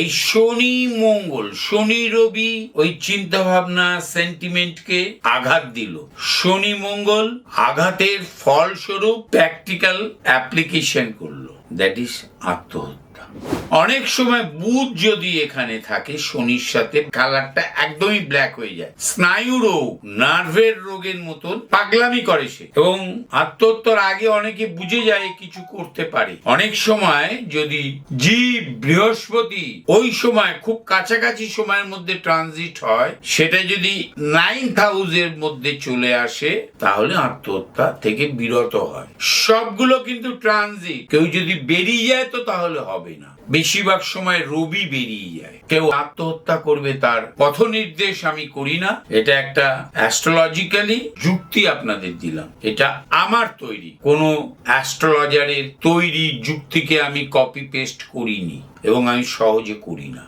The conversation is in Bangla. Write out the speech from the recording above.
এই শনি মঙ্গল, শনি রবি ওই চিন্তা ভাবনা সেন্টিমেন্টকে আঘাত দিল। শনি মঙ্গল আঘাতের ফলস্বরূপ প্র্যাকটিক্যাল অ্যাপ্লিকেশন করল। দ্যাট ইজ আত্মহত্যা। অনেক সময় বুধ যদি এখানে থাকে, শনির সাথে কালারটা একদমই ব্ল্যাক হয়ে যায়। স্নায়ু রোগ, নার্ভের রোগের মতন পাগলামি করে সে। এবং আত্মহত্যার আগে অনেকে বুঝে যায় কিছু করতে পারে। অনেক সময় যদি জীব, বৃহস্পতি ওই সময় খুব কাছাকাছি সময়ের মধ্যে ট্রানজিট হয়, সেটা যদি নাইন হাউসের মধ্যে চলে আসে, তাহলে আত্মহত্যা থেকে বিরত হয়। সবগুলো কিন্তু ট্রানজিট কেউ যদি বেরিয়ে যায় তো তাহলে হবে না। বেশিরভাগ সময় রবি বেরিয়ে যায়। কেউ আত্মহত্যা করবে তার পথ নির্দেশ আমি করি না। এটা একটা অ্যাস্ট্রোলজিক্যালি যুক্তি আপনাদের দিলাম। এটা আমার তৈরি। কোনো অ্যাস্ট্রোলজারের তৈরি যুক্তিকে আমি কপি পেস্ট করিনি এবং আমি সহজে করি না।